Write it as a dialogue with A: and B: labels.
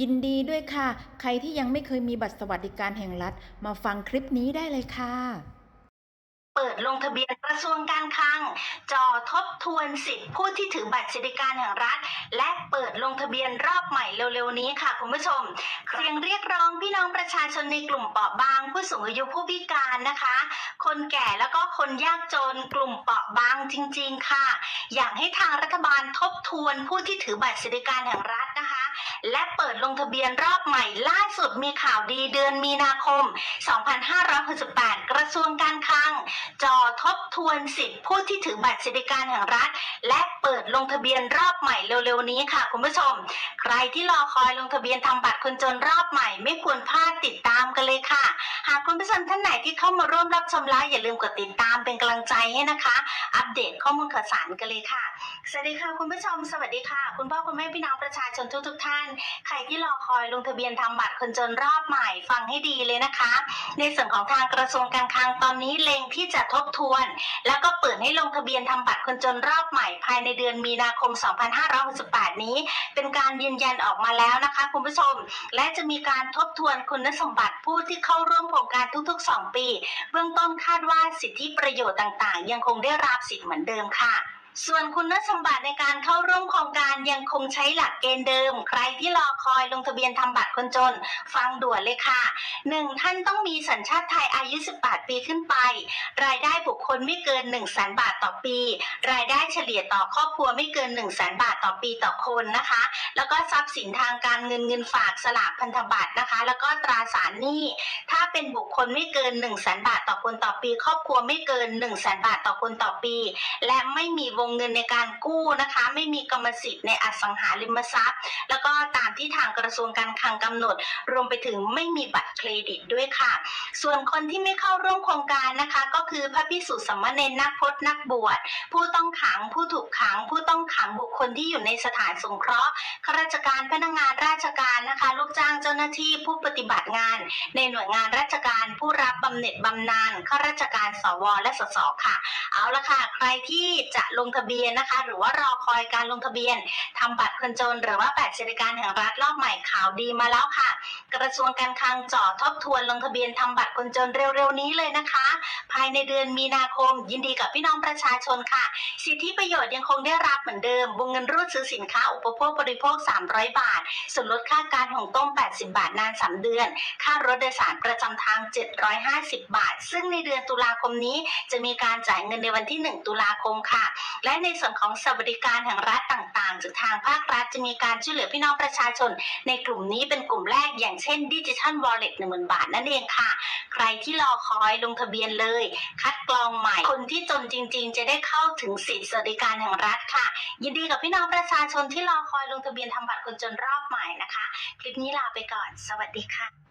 A: ยินดีด้วยค่ะ ใครที่ยังไม่เคยมีบัตรสวัสดิการแห่งรัฐ มาฟังคลิปนี้ได้เลยค่ะ
B: เปิดลงทะเบียนกระทรวงการคลังจอทบทวนสิทธิผู้ที่ถือบัตรสวัสดิการแห่งรัฐ และเปิดลงทะเบียนรอบใหม่เร็วๆนี้ค่ะคุณผู้ชมเสียงเรียกร้องพี่น้องประชาชนในกลุ่มเปราะบาง ผู้สูงอายุผู้พิการนะคะ คนแก่แล้วก็คนยากจนกลุ่มเปราะบางจริง ๆ ค่ะ อยากให้ทางรัฐบาลทบทวนผู้ที่ถือบัตรสวัสดิการแห่งรัฐ และเปิดลงทะเบียนรอบใหม่ล่าสุดมีข่าวดีเดือนมีนาคม 2568 กระทรวงการคลังจอทบทวนสิทธิผู้ที่ถือบัตรสวัสดิการแห่งรัฐ และเปิดลงทะเบียนรอบใหม่เร็วๆนี้ค่ะคุณผู้ชม ใครที่รอคอยลงทะเบียนทำบัตรคนจนรอบใหม่ ไม่ควรพลาดติดตามกันเลยค่ะ หากคุณผู้ชมท่านไหนที่เข้ามาร่วมรับชมแล้วอย่าลืมกดติดตามเป็นกำลังใจให้นะคะ อัปเดตข้อมูลข่าวสารกันเลยค่ะ สวัสดีค่ะคุณผู้ชม สวัสดีค่ะ คุณพ่อคุณแม่พี่น้องประชาชนทุกๆทท่าน ใครที่รอคอยลงทะเบียนทำบัตรคนจนรอบใหม่ฟังให้ดีเลยนะคะ ในส่วนของทางกระทรวงการคลังตอนนี้เล็งที่จะทบทวน แล้วก็เปิดให้ลงทะเบียนทำบัตรคนจนรอบใหม่ภายในเดือนมีนาคม 2568 นี้ เป็นการยืนยันออกมาแล้วนะคะ คุณผู้ชม และจะมีการทบทวนคุณสมบัติผู้ที่เข้าร่วมโครงการทุกๆ 2 ปี เบื้องต้นคาดว่าสิทธิประโยชน์ต่างๆ ยังคงได้รับสิทธิ์เหมือนเดิมค่ะ ส่วนคุณสมบัติในการเข้าร่วมโครงการยังคงใช้หลักเกณฑ์เดิม ใครที่รอคอยลงทะเบียนทำบัตรคนจน ฟังด่วนเลยค่ะ 1. ท่านต้องมีสัญชาติไทยอายุ 18 ปีขึ้นไป รายได้บุคคลไม่เกิน 1 0 0 0 0แบาทต่อปี รายได้เฉลี่ยต่อครอบครัวไม่เกิน 1 0 0 0 0แบาทต่อปีต่อคนนะคะ แล้วก็ทรัพย์สินทางการเงินเงินฝากสลากพันธบัตรนะคะ แล้วก็ตราสารหนี้ถ้าเป็นบุคคลไม่เกิน 1 0 0 0 0แบาทต่อคนต่อปี ครอบครัวไม่เกิน 1 0 0 0 0แบาทต่อคนต่อปี และไม่มีวงงเงินในการกู้นะคะ ไม่มีกรรมสิทธิ์ในอสังหาริมทรัพย์ แล้วก็ตามที่ทางกระทรวงการคลังกำหนด รวมไปถึงไม่มีบัตรเครดิตด้วยค่ะ ส่วนคนที่ไม่เข้าร่วมโครงการนะคะ ก็คือพระพิสุสามเณรนักพจน์นักบวชผู้ต้องขังผู้ถูกขัง ผู้ต้องขังบุคคลที่อยู่ในสถานสงเคราะห์ข้าราชการพนักงานราชการนะคะ ลูกจ้างเจ้าหน้าที่ผู้ปฏิบัติงาน ในหน่วยงานราชการผู้รับบำเหน็จบำนาญข้าราชการสวและสสค่ะ เอาละค่ะ ใครที่จะลงทะเบียนนะคะ หรือว่ารอคอยการลงทะเบียนทำบัตรคนจน หรือว่าบัตรสวัสดิการแห่งรัฐรอบใหม่ข่าวดีมาแล้วค่ะ กระทรวงการคลังจ่อทบทวนลงทะเบียนทำบัตรคนจนเร็วๆนี้เลยนะคะ ภายในเดือนมีนาคม ยินดีกับพี่น้องประชาชนค่ะ สิทธิประโยชน์ยังคงได้รับเหมือนเดิมวงเงินรูดซื้อสินค้าอุปโภคบริโภค 300 บาท ส่วนลดค่าการหุงต้ม 80 บาทนาน 3 เดือน ค่ารถโดยสารประจำทาง 750 บาท ซึ่งในเดือนตุลาคมนี้จะมีการจ่ายเงินในวันที่ 1 ตุลาคมค่ะ และในส่วนของสวัสดิการแห่งรัฐต่างๆจากทางภาครัฐจะมีการช่วยเหลือพี่น้องประชาชน ในกลุ่มนี้เป็นกลุ่มแรกอย่างเช่นดิจิทัลวอลเล็ตหนึ่งหมื่นบาทนั่นเองค่ะ ใครที่รอคอยลงทะเบียนเลย คัดกรองใหม่ คนที่จนจริง ๆ จะได้เข้าถึงสิทธิสวัสดิการแห่งรัฐค่ะ ยินดีกับพี่น้องประชาชนที่รอคอยลงทะเบียนทำบัตรคนจนรอบใหม่นะคะ คลิปนี้ลาไปก่อน สวัสดีค่ะ